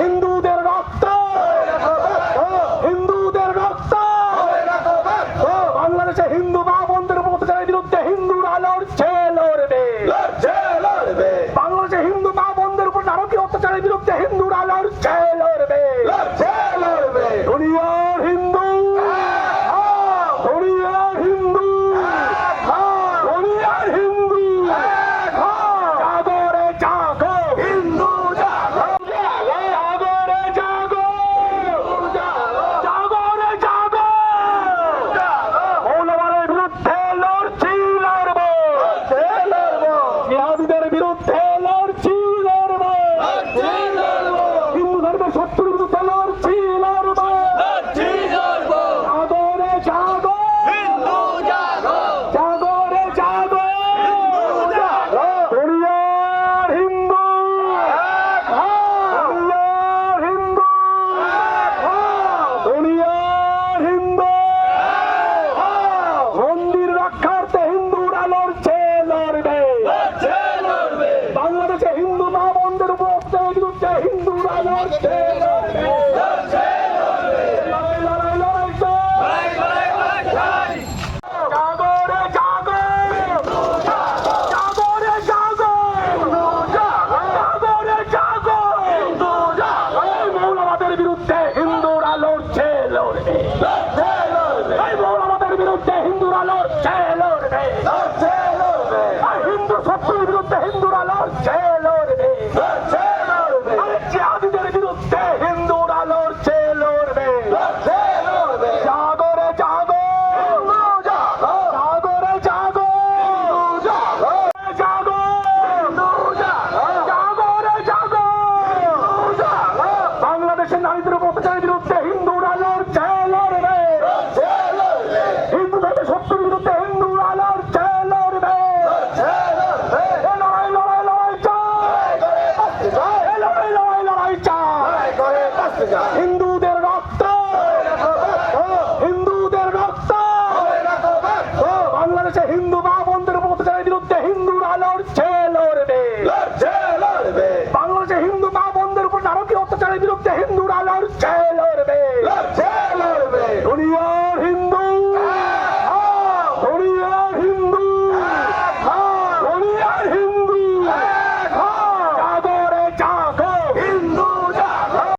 হিন্দুদের রক্ত! হিন্দুদের রক্ত! বাংলাদেশে হিন্দু মা বন্ধের অত্যাচারের বিরুদ্ধে হিন্দুরা লড়ছে লড়বে। বাংলাদেশে হিন্দু মা বন্ধের উপর নারকীয় অত্যাচারের বিরুদ্ধে হিন্দুরা লড়ছে। করছে নারীদের উপর অত্যাচারের বিরুদ্ধে হিন্দু আলোর হিন্দুদের হিন্দুদের রক্ত। বাংলাদেশে হিন্দু